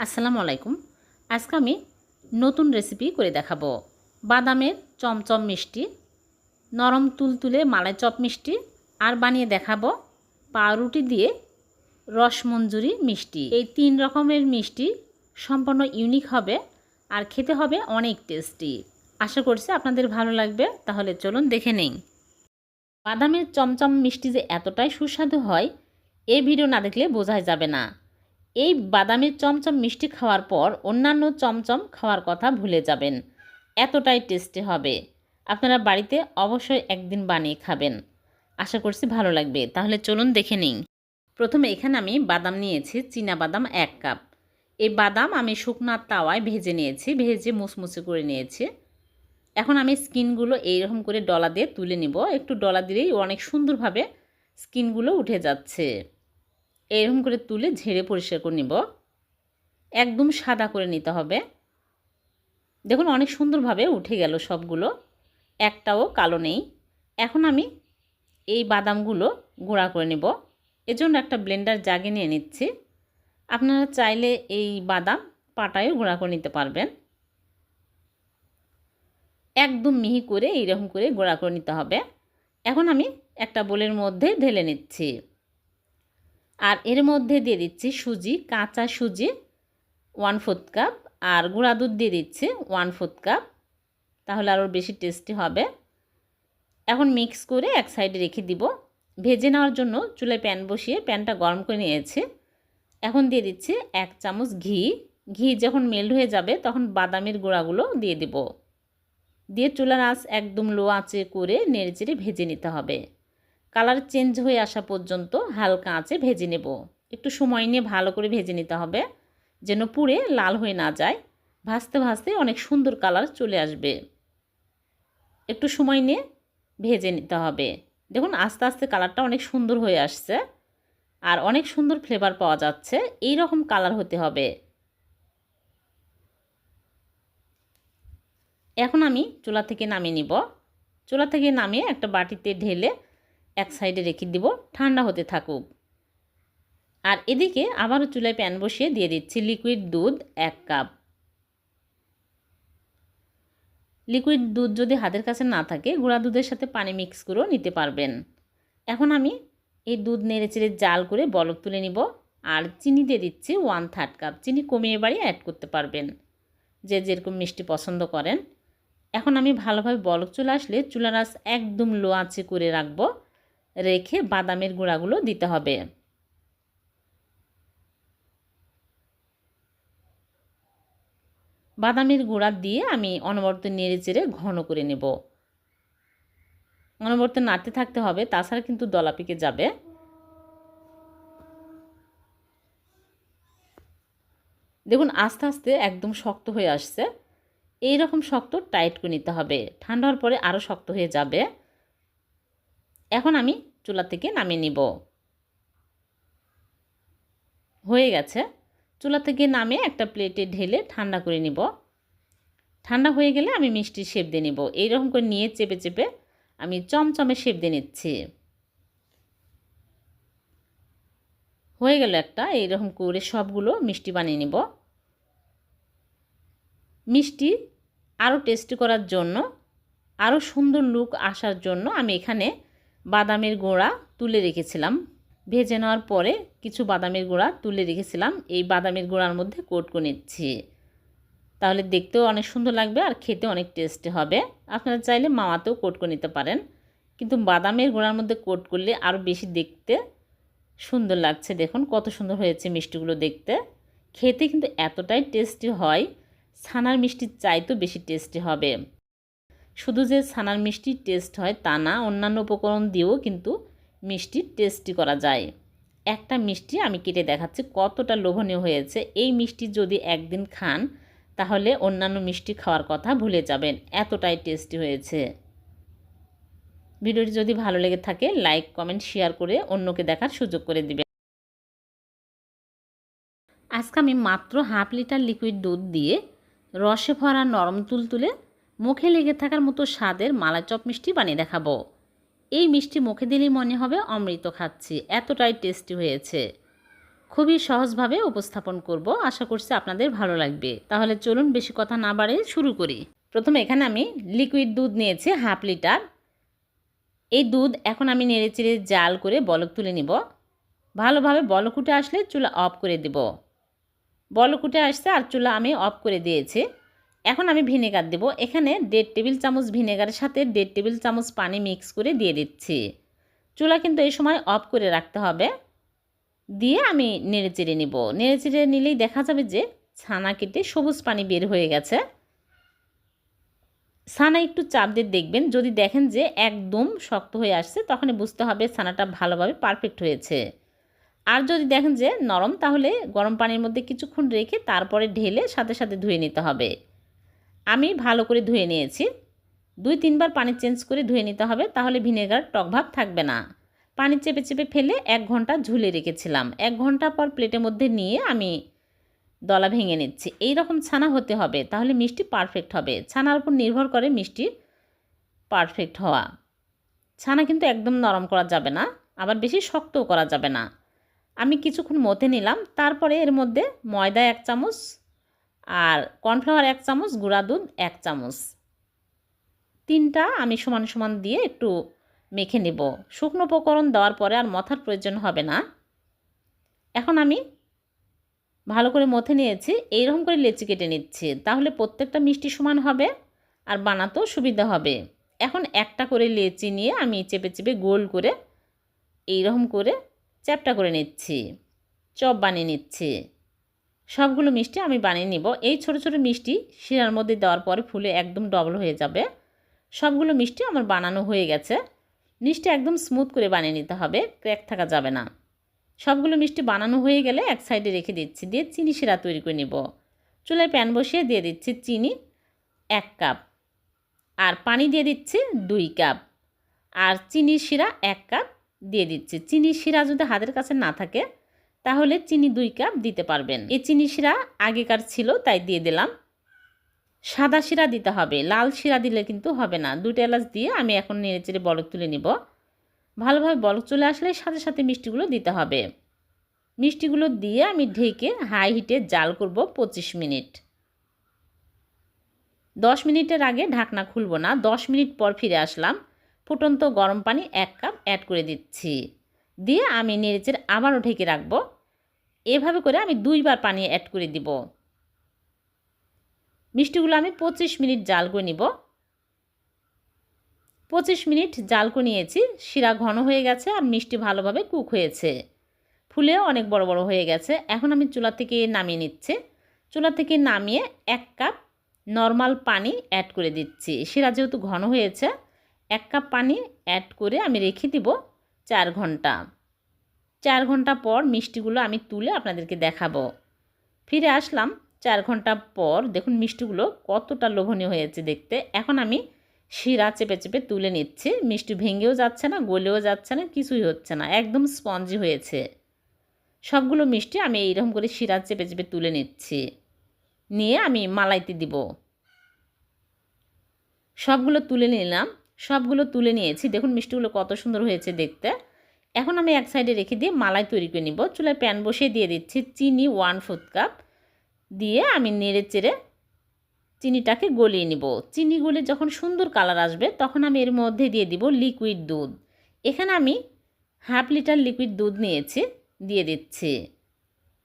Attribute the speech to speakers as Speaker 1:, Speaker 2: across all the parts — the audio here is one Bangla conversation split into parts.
Speaker 1: আসসালামু আলাইকুম। আজকে আমি নতুন রেসিপি করে দেখাবো। বাদামের চমচম মিষ্টি, নরম তুলতুলে মালাই চপ মিষ্টি, আর বানিয়ে দেখাবো পাউরুটি দিয়ে রসমঞ্জুরি মিষ্টি। এই তিন রকমের মিষ্টি সম্পূর্ণ ইউনিক হবে আর খেতে হবে অনেক টেস্টি আশা করছি আপনাদের ভালো লাগবে, তাহলে চলুন দেখে নেই। বাদামের চমচম মিষ্টি যে এতটাই সুস্বাদু হয় এই ভিডিও না দেখলে বোঝাই যাবে না। এই বাদামের চমচম মিষ্টি খাওয়ার পর অন্যান্য চমচম খাওয়ার কথা ভুলে যাবেন। এতটাই টেস্টি হবে। আপনারা বাড়িতে অবশ্যই একদিন বানিয়ে খাবেন। আশা করছি ভালো লাগবে। তাহলে চলুন দেখে নিন প্রথমে এখানে আমি বাদাম নিয়েছি, চীনা বাদাম এক কাপ। এই বাদাম আমি শুকনো তাওয়ায় ভেজে নিয়েছি, ভেজে মুচমুচে করে নিয়েছি। এখন আমি স্কিনগুলো এইরকম করে ডলা দিয়ে তুলে নিব। একটু ডলা দিলেই অনেক সুন্দরভাবে স্কিনগুলো উঠে যাচ্ছে। এরকম করে তুলে ঝেড়ে পরিষ্কার করে নিব। একদম সাদা করে নিতে হবে। দেখুন অনেক সুন্দরভাবে উঠে গেল সবগুলো। একটাও কালো নেই। এখন আমি এই বাদামগুলো গুঁড়া করে নেব। এজন্য একটা ব্লেন্ডার জাগে নিয়ে নিচ্ছি। আপনারা চাইলে এই বাদাম পাটায়ও গুঁড়া করে নিতে পারবেন। একদম মিহি করে এইরকম করে গুঁড়া করে নিতে হবে। এখন আমি একটা বোলের মধ্যে ঢেলে নিচ্ছি। আর এর মধ্যে দিয়ে দিচ্ছি সুজি, কাঁচা সুজি ওয়ান ফোর্থ কাপ আর গুঁড়া দুধ দিয়ে দিচ্ছি ওয়ান ফোর্থ কাপ তাহলে আরও বেশি টেস্টি হবে। এখন মিক্স করে এক সাইডে রেখে দিব। ভেজে নেওয়ার জন্য চুলায় প্যান বসিয়ে প্যানটা গরম করে নিয়েছি। এখন দিয়ে দিচ্ছি এক চামচ ঘি। ঘি যখন মেল্ট হয়ে যাবে তখন বাদামের গুঁড়াগুলো দিয়ে দিব। দিয়ে চুলার আঁচ একদম লো আঁচে করে নেড়ে চেড়ে ভেজে নিতে হবে। কালার চেঞ্জ হয়ে আসা পর্যন্ত হালকা আঁচে ভেজে নেব। একটু সময় নিয়ে ভালো করে ভেজে নিতে হবে, যেন পুড়ে লাল হয়ে না যায়। ভাজতে ভাজতে অনেক সুন্দর কালার চলে আসবে। একটু সময় নিয়ে ভেজে নিতে হবে। দেখুন, আস্তে আস্তে কালারটা অনেক সুন্দর হয়ে আসছে আর অনেক সুন্দর ফ্লেভার পাওয়া যাচ্ছে। এই রকম কালার হতে হবে। এখন আমি চুলা থেকে নামিয়ে নিব। চুলা থেকে নামিয়ে একটা বাটিতে ঢেলে এক সাইডে রেখে দিব, ঠান্ডা হতে থাকুক। আর এদিকে আবারও চুলায় প্যান বসিয়ে দিয়ে দিচ্ছি লিকুইড দুধ এক কাপ। লিকুইড দুধ যদি হাতের কাছে না থাকে, গুঁড়া দুধের সাথে পানি মিক্স করেও নিতে পারবেন। এখন আমি এই দুধ নেড়ে চেড়ে জাল করে বলক তুলে নিব, আর চিনি দিয়ে দিচ্ছি ওয়ান থার্ড কাপ। চিনি কমিয়ে বাড়ি অ্যাড করতে পারবেন, যে যেরকম মিষ্টি পছন্দ করেন। এখন আমি ভালোভাবে বলক চলে আসলে চুলার আঁচ একদম লো আঁচে করে রাখব। রেখে বাদামের গুঁড়াগুলো দিতে হবে। বাদামের গুঁড়া দিয়ে আমি অনবরত নেড়ে চেড়ে ঘন করে নেব। অনবরত নাড়তে থাকতে হবে, তাছাড়া কিন্তু দলা পেকে যাবে। দেখুন, আস্তে আস্তে একদম শক্ত হয়ে আসছে। এই রকম শক্ত টাইট করে নিতে হবে। ঠান্ডা হওয়ার পরে আরও শক্ত হয়ে যাবে। এখন আমি চুলা থেকে নামিয়ে নিব। হয়ে গেছে। চুলা থেকে নামে একটা প্লেটে ঢেলে ঠান্ডা করে নিব। ঠান্ডা হয়ে গেলে আমি মিষ্টি শেপ দিয়ে নিব। এইরকম করে নিয়ে চেপে চেপে আমি চমচমে শেপ দিয়ে নিচ্ছি। হয়ে গেল একটা। এইরকম করে সবগুলো মিষ্টি বানিয়ে নিব। মিষ্টি আরও টেস্টি করার জন্য আরও সুন্দর লুক আসার জন্য আমি এখানে বাদামের গোড়া তুলে রেখেছিলাম। ভেজে নেওয়ার পরে কিছু বাদামের গোড়া তুলে রেখেছিলাম। এই বাদামের গোড়ার মধ্যে কোট করে নিচ্ছি। তাহলে দেখতেও অনেক সুন্দর লাগবে আর খেতে অনেক টেস্টি হবে। আপনারা চাইলে মামাতেও কোট করে নিতে পারেন। কিন্তু বাদামের গোড়ার মধ্যে কোট করলে আরও বেশি দেখতে সুন্দর লাগছে। দেখুন কত সুন্দর হয়েছে মিষ্টিগুলো দেখতে। খেতে কিন্তু এতটাই টেস্টি হয়। ছানার মিষ্টির চাইতেও বেশি টেস্টি হবে। শুধু যে ছানার মিষ্টি টেস্ট হয় তা না, অন্যান্য উপকরণ দিয়েও কিন্তু মিষ্টি টেস্টি করা যায়। একটা মিষ্টি আমি কেটে দেখাচ্ছি, কতটা লোভনীয় হয়েছে। এই মিষ্টি যদি একদিন খান, তাহলে অন্যান্য মিষ্টি খাওয়ার কথা ভুলে যাবেন, এতটাই টেস্টি হয়েছে। ভিডিওটি যদি ভালো লেগে থাকে, লাইক, কমেন্ট, শেয়ার করে অন্যকে দেখার সুযোগ করে দিবেন। আজকে আমি মাত্র হাফ লিটার লিকুইড দুধ দিয়ে রসে ভরা নরম তুলতুলে মুখে লেগে থাকার মতো স্বাদের মালাই চপ মিষ্টি বানিয়ে দেখাবো। এই মিষ্টি মুখে দিলেই মনে হবে অমৃত খাচ্ছি, এতটাই টেস্টি হয়েছে। খুবই সহজভাবে উপস্থাপন করব, আশা করছি আপনাদের ভালো লাগবে। তাহলে চলুন বেশি কথা না বাড়ে শুরু করি। প্রথমে এখানে আমি লিকুইড দুধ নিয়েছি, হাফ লিটার। এই দুধ এখন আমি নেড়েচেড়ে জাল করে বলক তুলে নিব। ভালোভাবে বলকুটে আসলে চুলা অফ করে দেব। বলকুটে আসছে আর চুলা আমি অফ করে দিয়েছি। এখন আমি ভিনেগার দেব। এখানে দেড় টেবিল চামচ ভিনেগারের সাথে দেড় টেবিল চামচ পানি মিক্স করে দিয়ে দিচ্ছি। চুলা কিন্তু এই সময় অফ করে রাখতে হবে। দিয়ে আমি নেড়ে চেড়ে নিব। নেড়ে চেড়ে নিলেই দেখা যাবে যে ছানা কেটে সবুজ পানি বের হয়ে গেছে। ছানা একটু চাপ দিয়ে দেখবেন। যদি দেখেন যে একদম শক্ত হয়ে আসছে, তখনই বুঝতে হবে ছানাটা ভালোভাবে পারফেক্ট হয়েছে। আর যদি দেখেন যে নরম, তাহলে গরম পানির মধ্যে কিছুক্ষণ রেখে তারপরে ঢেলে সাথে সাথে ধুয়ে নিতে হবে। আমি ভালো করে ধুয়ে নিয়েছি। দুই, তিনবার পানি চেঞ্জ করে ধুয়ে নিতে হবে, তাহলে ভিনেগার টকভাব থাকবে না। পানি চেপে চেপে ফেলে এক ঘণ্টা ঝুলে রেখেছিলাম। এক ঘণ্টা পর প্লেটের মধ্যে নিয়ে আমি দলা ভেঙে নিচ্ছি। এই রকম ছানা হতে হবে, তাহলে মিষ্টি পারফেক্ট হবে। ছানার উপর নির্ভর করে মিষ্টি পারফেক্ট হওয়া। ছানা কিন্তু একদম নরম করা যাবে না, আবার বেশি শক্তও করা যাবে না। আমি কিছুক্ষণ মতে নিলাম, তারপরে এর মধ্যে ময়দা এক চামচ আর কর্নফ্লাওয়ার এক চামচ, গুঁড়া দুধ এক চামচ। তিনটা আমি সমান সমান দিয়ে একটু মেখে নেব। শুকনো উপকরণ দেওয়ার পরে আর মথার প্রয়োজন হবে না। এখন আমি ভালো করে মথে নিয়েছি, এইরকম করে লেচি কেটে নিচ্ছি। তাহলে প্রত্যেকটা মিষ্টি সমান হবে আর বানাতেও সুবিধা হবে। এখন একটা করে লেচি নিয়ে আমি চেপে চেপে গোল করে এইরকম করে চ্যাপটা করে নিচ্ছি। চপ বানিয়ে নিচ্ছি। সবগুলো মিষ্টি আমি বানিয়ে নিব। এই ছোট ছোট মিষ্টি শিরার মধ্যে দেওয়ার পরে ফুলে একদম ডবল হয়ে যাবে। সবগুলো মিষ্টি আমার বানানো হয়ে গেছে। মিষ্টি একদম স্মুথ করে বানিয়ে নিতে হবে ক্র্যাক থাকা যাবে না। সবগুলো মিষ্টি বানানো হয়ে গেলে এক সাইডে রেখে দিচ্ছি, দিয়ে চিনি শিরা তৈরি করে নিব। চুলায় প্যান বসিয়ে দিয়ে দিচ্ছি চিনি এক কাপ আর পানি দিয়ে দিচ্ছি দুই কাপ আর চিনি শিরা এক কাপ দিয়ে দিচ্ছি। চিনি শিরা যদি হাতের কাছে না থাকে তাহলে চিনি দুই কাপ দিতে পারবেন। এই চিনি শিরা আগেকার ছিল, তাই দিয়ে দিলাম। সাদা শিরা দিতে হবে, লাল শিরা দিলে কিন্তু হবে না। দুটো এলাচ দিয়ে আমি এখন নেড়ে চেড়ে বলক তুলে নিব। ভালোভাবে বলক চলে আসলে সাথে সাথে মিষ্টিগুলো দিতে হবে। মিষ্টিগুলো দিয়ে আমি ঢেকে হাই হিটে জাল করব পঁচিশ মিনিট। দশ মিনিটের আগে ঢাকনা খুলব না, দশ মিনিট পর ফিরে আসলাম। ফুটন্ত গরম পানি এক কাপ অ্যাড করে দিচ্ছি। দিয়ে আমি নেড়েচেড়ে আবারও ঢেকে রাখব। এভাবে করে আমি দুইবার পানি অ্যাড করে দিব। মিষ্টিগুলো আমি পঁচিশ মিনিট জাল করে নিব। পঁচিশ মিনিট জাল করে নিয়েছি। শিরা ঘন হয়ে গেছে আর মিষ্টি ভালোভাবে কুক হয়েছে। ফুলেও অনেক বড় বড় হয়ে গেছে। এখন আমি চুলা থেকে নামিয়ে নিচ্ছি। চুলা থেকে নামিয়ে এক কাপ নর্মাল পানি অ্যাড করে দিচ্ছি। শিরা যেহেতু ঘন হয়েছে, এক কাপ পানি অ্যাড করে আমি রেখে দিব। চার ঘণ্টা। চার ঘণ্টা পর মিষ্টিগুলো আমি তুলে আপনাদেরকে দেখাবো। ফিরে আসলাম চার ঘণ্টা পর। দেখুন মিষ্টিগুলো কতটা লোভনীয় হয়েছে দেখতে। এখন আমি শিরা চেপে চেপে তুলে নিচ্ছি। মিষ্টি ভেঙেও যাচ্ছে না, গলেও যাচ্ছে না, কিছুই হচ্ছে না। একদম স্পঞ্জি হয়েছে। সবগুলো মিষ্টি আমি এইরকম করে শিরা চেপে চেপে তুলে নিচ্ছি। নিয়ে আমি মালাইতে দিব। সবগুলো তুলে নিলাম। সবগুলো তুলে নিয়েছি। দেখুন, মিষ্টিগুলো কত সুন্দর হয়েছে দেখতে। এখন আমি এক সাইডে রেখে দিয়ে মালাই তৈরি করে নিব। চুলায় প্যান বসিয়ে দিয়ে দিচ্ছি চিনি ওয়ান ফোর্থ কাপ দিয়ে আমি নেড়ে চেড়ে চিনিটাকে গলিয়ে নিব। চিনি গলে যখন সুন্দর কালার আসবে, তখন আমি এর মধ্যে দিয়ে দিব লিকুইড দুধ। এখানে আমি হাফ লিটার লিকুইড দুধ নিয়েছি, দিয়ে দিচ্ছি।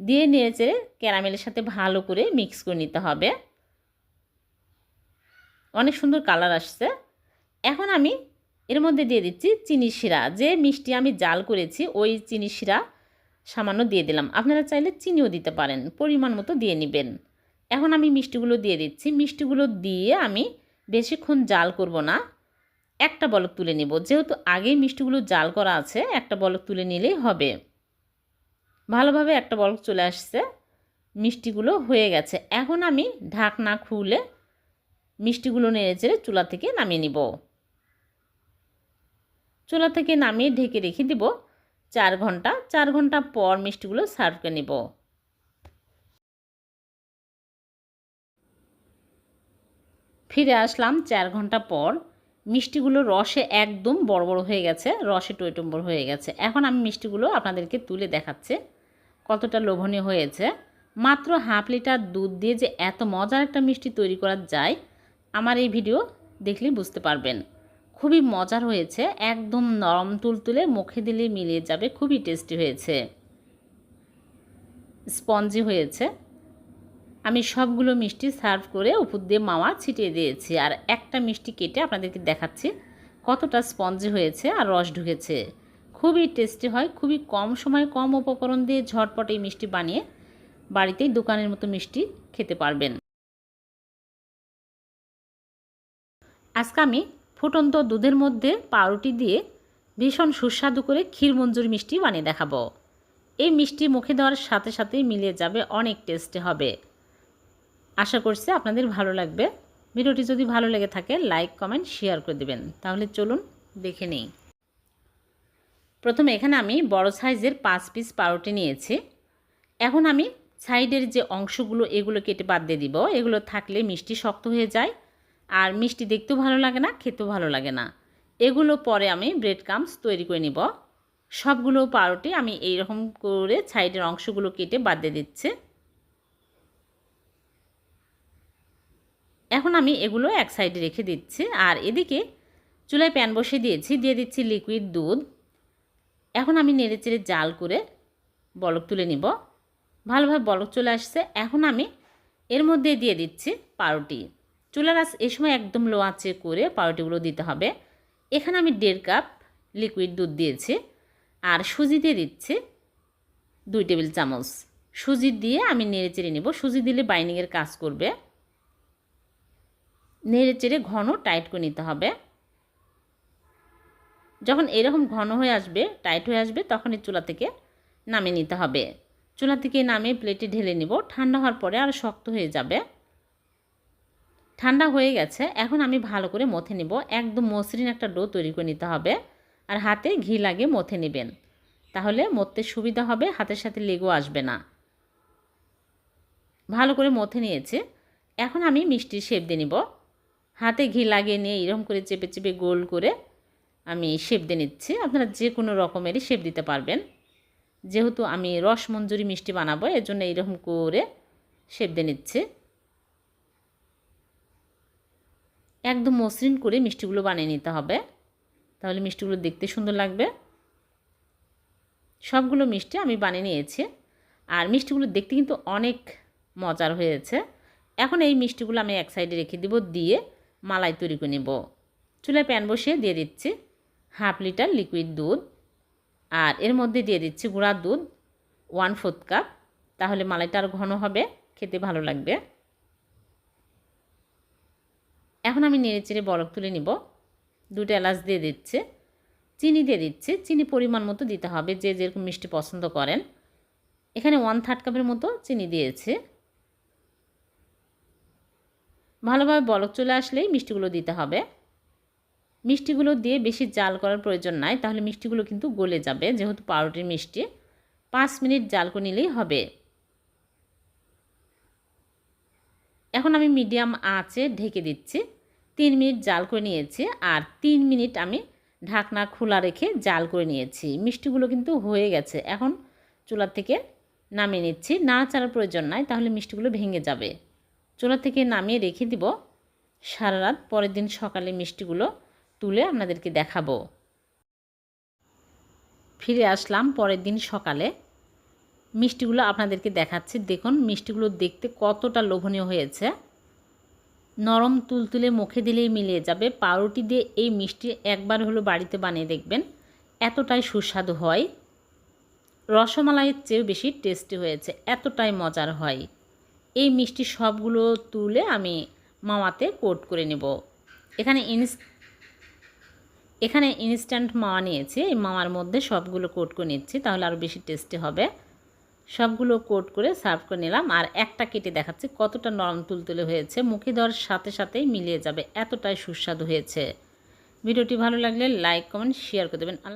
Speaker 1: দিয়ে নেড়ে চেড়ে ক্যারামেলের সাথে ভালো করে মিক্স করে নিতে হবে। অনেক সুন্দর কালার আসছে। এখন আমি এর মধ্যে দিয়ে দিচ্ছি চিনি শিরা। যে মিষ্টি আমি জাল করেছি, ওই চিনি শিরা সামান্য দিয়ে দিলাম। আপনারা চাইলে চিনিও দিতে পারেন, পরিমাণ মতো দিয়ে নেবেন। এখন আমি মিষ্টিগুলো দিয়ে দিচ্ছি। মিষ্টিগুলো দিয়ে আমি বেশিক্ষণ জাল করব না। একটা বলক তুলে নেব। যেহেতু আগেই মিষ্টিগুলো জাল করা আছে, একটা বলক তুলে নিলেই হবে। ভালোভাবে একটা বলক চলে আসছে। মিষ্টিগুলো হয়ে গেছে। এখন আমি ঢাকনা খুলে মিষ্টিগুলো নেড়ে চেড়ে চুলা থেকে নামিয়ে নিব। চুলা থেকে নামিয়ে ঢেকে রেখে দিব চার ঘণ্টা। চার ঘণ্টা পর মিষ্টিগুলো সার্ভ করে নিব। ফিরে আসলাম চার ঘণ্টা পর। মিষ্টিগুলো রসে একদম বড় বড় হয়ে গেছে, রসে টইটম্বর হয়ে গেছে। এখন আমি মিষ্টিগুলো আপনাদেরকে তুলে দেখাচ্ছি, কতটা লোভনীয় হয়েছে। মাত্র হাফ লিটার দুধ দিয়ে যে এত মজার একটা মিষ্টি তৈরি করা যায়, আমার এই ভিডিও দেখলে বুঝতে পারবেন। খুবই মজার হয়েছে। একদম নরম তুলতুলে মুখে দিলে মিলিয়ে যাবে। খুবই টেস্টি হয়েছে। স্পঞ্জি হয়েছে। আমি সবগুলো মিষ্টি সার্ভ করে উপর দিয়ে মাওয়া ছিটিয়ে দিয়েছি। আর একটা মিষ্টি কেটে আপনাদেরকে দেখাচ্ছি কতটা স্পঞ্জি হয়েছে আর রস ঢুকেছে। খুবই টেস্টি হয়, খুবই কম সময় কম উপকরণ দিয়ে ঝটপট এই মিষ্টি বানিয়ে বাড়িতেই দোকানের মতো মিষ্টি খেতে পারবেন। আজকে আমি ফুটন্ত দুধের মধ্যে পাউরুটি দিয়ে ভীষণ সুস্বাদু করে ক্ষীর মঞ্জুর মিষ্টি বানিয়ে দেখাবো। এই মিষ্টি মুখে দেওয়ার সাথে সাথেই মিলিয়ে যাবে অনেক টেস্টে হবে। আশা করছি আপনাদের ভালো লাগবে। ভিডিওটি যদি ভালো লেগে থাকে, লাইক, কমেন্ট, শেয়ার করে দেবেন। তাহলে চলুন দেখে নেই। প্রথমে এখানে আমি বড় সাইজের পাঁচ পিস পাউরুটি নিয়েছি। এখন আমি সাইডের যে অংশগুলো, এগুলো কেটে বাদ দিয়ে দিব। এগুলো থাকলে মিষ্টি শক্ত হয়ে যায়। আর মিষ্টি দেখতেও ভালো লাগে না, খেতেও ভালো লাগে না। এগুলো পরে আমি ব্রেড কামস তৈরি করে নিব। সবগুলো পাউরুটি আমি এই রকম করে সাইডের অংশগুলো কেটে বাদ দিয়ে দিচ্ছি। এখন আমি এগুলো এক সাইডে রেখে দিচ্ছি আর এদিকে চুলায় প্যান বসে দিয়েছি, দিয়ে দিচ্ছি লিকুইড দুধ। এখন আমি নেড়ে চেড়ে জাল করে বলক তুলে নিব। ভালোভাবে বলক চলে আসছে। এখন আমি এর মধ্যে দিয়ে দিচ্ছি পাউরুটি। চুলার আস এই সময় একদম লো আঁচে করে পাউরুটিগুলো দিতে হবে। এখানে আমি দেড় কাপ লিকুইড দুধ দিয়েছি আর সুজি দিয়ে দিচ্ছি দুই টেবিল চামচ। সুজি দিয়ে আমি নেড়ে চেড়ে নেব। সুজি দিলে বাইনিংয়ের কাজ করবে। নেড়ে চেড়ে ঘন টাইট করে নিতে হবে। যখন এরকম ঘন হয়ে আসবে টাইট হয়ে আসবে তখন এই চুলা থেকে নামিয়ে নিতে হবে। চুলা থেকে নামিয়ে প্লেটে ঢেলে নিব। ঠান্ডা হওয়ার পরে আর শক্ত হয়ে যাবে। ঠান্ডা হয়ে গেছে, এখন আমি ভালো করে মথে নিব। একদম মসৃণ একটা ডো তৈরি করে নিতে হবে আর হাতে ঘি লাগে মথে নেবেন। তাহলে মরতে সুবিধা হবে, হাতের সাথে লেগেও আসবে না। ভালো করে মথে নিয়েছে। এখন আমি মিষ্টির শেপ দিয়ে নিব। হাতে ঘি লাগিয়ে নিয়ে এরকম করে চেপে চেপে গোল করে আমি শেপ দিয়ে নিচ্ছি। আপনারা যে কোনো রকমেরই শেপ দিতে পারবেন। যেহেতু আমি রসমঞ্জুরি মিষ্টি বানাবো, এর জন্য এইরকম করে শেপ দিয়ে নিচ্ছি। একদম মসৃণ করে মিষ্টিগুলো বানিয়ে নিতে হবে। তাহলে মিষ্টিগুলো দেখতে সুন্দর লাগবে। সবগুলো মিষ্টি আমি বানিয়ে নিয়েছি। আর মিষ্টিগুলো দেখতে কিন্তু অনেক মজার হয়েছে। এখন এই মিষ্টিগুলো আমি এক সাইডে রেখে দিব, দিয়ে মালাই তৈরি করে নেব। চুলায় প্যান বসিয়ে দিয়ে দিচ্ছি হাফ লিটার লিকুইড দুধ। আর এর মধ্যে দিয়ে দিচ্ছি গুঁড়ার দুধ, ওয়ান ফোর্থ কাপ। তাহলে মালাইটা আর ঘন হবে, খেতে ভালো লাগবে। এখন আমি নেড়ে চেড়ে বরফ তুলে নিব। দুটো এলাচ দিয়ে দিচ্ছে। চিনি দিয়ে দিচ্ছে। চিনি পরিমাণ মতো দিতে হবে যে যেরকম মিষ্টি পছন্দ করেন। এখানে ওয়ান থার্ড কাপের মতো চিনি দিয়েছে। ভালোভাবে বলক চলে আসলেই মিষ্টিগুলো দিতে হবে। মিষ্টিগুলো দিয়ে বেশি জাল করার প্রয়োজন নাই, তাহলে মিষ্টিগুলো কিন্তু গলে যাবে যেহেতু পাউরুটির মিষ্টি। পাঁচ মিনিট জাল করে নিলেই হবে। এখন আমি মিডিয়াম আঁচে ঢেকে দিচ্ছি। তিন মিনিট জাল করে নিয়েছি আর তিন মিনিট আমি ঢাকনা খোলা রেখে জাল করে নিয়েছি। মিষ্টিগুলো কিন্তু হয়ে গেছে। এখন চুলা থেকে নামিয়ে নিচ্ছি। নাড়াচাড়ার প্রয়োজন নাই, তাহলে মিষ্টিগুলো ভেঙে যাবে। চুলা থেকে নামিয়ে রেখে দিব। সারা রাত পরের দিন সকালে মিষ্টিগুলো তুলে আপনাদেরকে দেখাবো। ফিরে আসলাম পরের দিন সকালে। মিষ্টিগুলো আপনাদেরকে দেখাচ্ছি। দেখুন, মিষ্টিগুলো দেখতে কতটা লোভনীয় হয়েছে। নরম তুলতুলে মুখে দিলেই মিলিয়ে যাবে। পাউরুটি দিয়ে এই মিষ্টি একবার হলো বাড়িতে বানিয়ে দেখবেন, এতটাই সুস্বাদু হয়। রসমালাইয়ের চেয়েও বেশি টেস্টি হয়েছে, এতটাই মজার হয়। এই মিষ্টি সবগুলো তুলে আমি মাওয়াতে কোট করে নেব। এখানে ইনস, এখানে ইনস্ট্যান্ট মাওয়া নিয়েছি। এই মাওয়ার মধ্যে সবগুলো কোট করে নিচ্ছি, তাহলে আরও বেশি টেস্টি হবে। সবগুলো কোট করে সার্ভ করে নিলাম। আর একটা কেটে দেখাচ্ছি, কতটা নরম তুলতুলে হয়েছে। মুখে দেওয়ার সাথে সাথেই মিলিয়ে যাবে, এতটাই সুস্বাদু হয়েছে। ভিডিওটি ভালো লাগলে লাইক কমেন্ট শেয়ার করে দেবেন। আল্লাহ